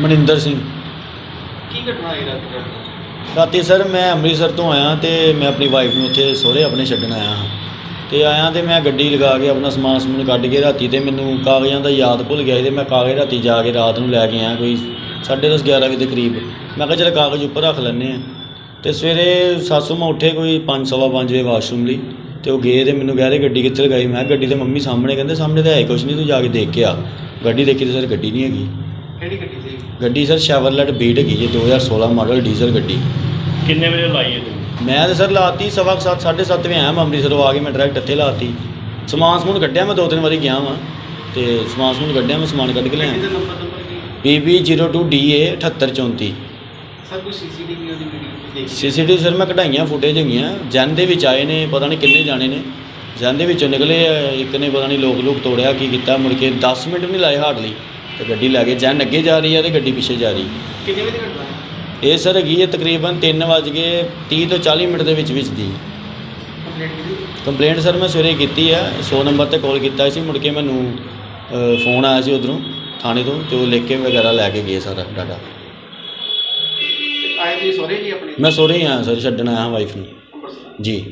ਮਨਿੰਦਰ ਸਿੰਘ। ਕੀ ਘਟਨਾ ਹੋਈ ਰਾਤ ਰਾਤੀ ਸਰ ਮੈਂ ਅੰਮ੍ਰਿਤਸਰ ਤੋਂ ਆਇਆ ਤੇ ਮੈਂ ਆਪਣੀ ਵਾਈਫ ਨੂੰ ਉੱਥੇ ਸਹੁਰੇ ਆਪਣੇ ਛੱਡਣ ਆਇਆ ਹਾਂ। ਤੇ ਆਇਆ ਤੇ ਮੈਂ ਗੱਡੀ ਲਗਾ ਕੇ ਆਪਣਾ ਸਮਾਨ ਸਮੂਨ ਕੱਢ ਕੇ ਰਾਤੀ ਤੇ ਮੈਨੂੰ ਕਾਗਜ਼ਾਂ ਦਾ ਯਾਦ ਭੁੱਲ ਗਿਆ ਸੀ ਤੇ ਮੈਂ ਕਾਗਜ਼ ਰਾਤੀ ਜਾ ਕੇ ਰਾਤ ਨੂੰ ਲੈ ਕੇ ਆਇਆ ਕੋਈ 10:30 11 ਵਜੇ ਦੇ ਕਰੀਬ। ਮੈਂ ਕਿਹਾ ਚਲ ਕਾਗਜ਼ ਉੱਪਰ ਰੱਖ ਲੈਂਦੇ ਆ ਤੇ ਸਵੇਰੇ ਸਾਸੂ ਮੈਂ ਉੱਠੇ ਕੋਈ 5:30 ਵਜੇ ਵਾਸ਼ਰੂਮ ਲਈ ਤੇ ਉਹ ਗਏ ਤੇ ਮੈਨੂੰ ਕਹਿ ਰਹੇ ਗੱਡੀ ਕਿੱਥੇ ਲਗਾਈ? ਮੈਂ ਕਿਹਾ ਗੱਡੀ ਤੇ ਮੰਮੀ ਸਾਹਮਣੇ ਕਹਿੰਦੇ ਸਾਹਮਣੇ ਤਾਂ ਹੈ ਹੀ ਕੁਛ ਨਹੀਂ ਤੂੰ ਜਾ ਕੇ ਦੇਖ ਕੇ ਆ। ਗੱਡੀ ਦੇਖੀ ਤੇ ਸਰ ਗੱਡੀ ਨਹੀਂ ਹੈਗੀ। ਕਿਹੜੀ ਗੱਡੀ ਸੀ? ਗੱਡੀ ਸਰ ਸ਼ੈਵਰਲੈਟ ਬੀਟ ਹੈਗੀ ਜੀ 2016 ਮਾਡਲ ਡੀਜ਼ਲ ਗੱਡੀ। ਕਿੰਨੇ ਵਜੇ ਲਾਈ ਹੈ ਤੁਸੀਂ? ਮੈਂ ਤਾਂ ਸਰ ਲਾਤੀ ਸਵਾ ਕੁ ਸੱਤ ਸਾਢੇ ਸੱਤ ਵਜੇ ਆਇਆ ਮੈਂ ਅੰਮ੍ਰਿਤਸਰੋਂ ਆ ਕੇ ਮੈਂ ਡਾਇਰੈਕਟ ਇੱਥੇ ਲਾਤੀ। ਸਮਾਨ ਸਮੂਨ ਕੱਢਿਆ ਮੈਂ ਦੋ ਤਿੰਨ ਵਾਰੀ ਗਿਆ ਵਾਂ ਤੇ ਸਮਾਨ ਸਮੂਨ ਕੱਢਿਆ ਮੈਂ ਸਮਾਨ ਕੱਢ ਕੇ ਗੱਡੀ ਲਿਆ ਨੰਬਰ ਨੰਬਰ ਕੀ BB02DA 7834 ਸਰ ਕੋਈ ਸੀਸੀਟੀਵੀ ਉਹਦੀ ਵੀਡੀਓ ਦੇਖ? ਸੀਸੀਟੀਵੀ ਸਰ ਮੈਂ ਕਢਾਈਆਂ ਫੁਟੇਜ ਹੈਗੀਆਂ ਜਨ ਦੇ ਵਿੱਚ ਆਏ ਨੇ ਪਤਾ ਨਹੀਂ ਕਿੰਨੇ ਜਾਣੇ ਨੇ। ਜਨ ਦੇ ਵਿੱਚੋਂ ਨਿਕਲੇ ਆ, ਇੱਕ ਨੇ ਪਤਾ ਨਹੀਂ ਲੋਕ ਲੋਕ ਤੋੜਿਆ ਕੀ ਕੀਤਾ ਮੁੜ ਕੇ 10 ਮਿੰਟ ਵੀ ਨਹੀਂ ਲਾਏ ਹਾਰਡਲੀ। ਤੇ ਗੱਡੀ ਲੈ ਕੇ ਜਨ ਅੱਗੇ ਜਾ ਰਹੀ ਹੈ ਤੇ ਗੱਡੀ ਪਿੱਛੇ ਜਾ ਰਹੀ। ਕਿੰਨੇ ਵਜੇ ਦੀ ਘਟਨਾ ਹੈ ਇਹ ਸਰ ਹੈਗੀ ਹੈ ਤਕਰੀਬਨ 3 ਵੱਜ ਕੇ 30 ਤੋਂ 40 ਮਿੰਟ ਦੇ ਵਿੱਚ ਵਿੱਚ ਦੀ ਕੰਪਲੀਟ ਕੀਤੀ? ਕੰਪਲੇਂਟ ਸਰ ਮੈਂ ਸਵੇਰੇ ਕੀਤੀ ਆ 100 ਨੰਬਰ ਤੇ ਕਾਲ ਕੀਤਾ ਸੀ ਮੁੜ ਕੇ ਮੈਨੂੰ ਅ, ਫੋਨ ਆਇਆ ਸੀ ਉਧਰੋਂ ਥਾਣੇ ਤੋਂ ਤੇ ਉਹ ਲਿਖ ਕੇ ਵਗੈਰਾ ਲੈ ਕੇ ਗਏ ਸਾਰਾ ਡਾਟਾ ਤੇ ਆਏ ਤੁਸੀਂ ਸੋਰੇ ਜੀ ਆਪਣੇ? ਮੈਂ ਸੋਰੇ ਹੀ ਆਇਆ ਸਰ ਛੱਡਣ ਆਇਆ ਵਾਈਫ ਨੂੰ। ਜੀ।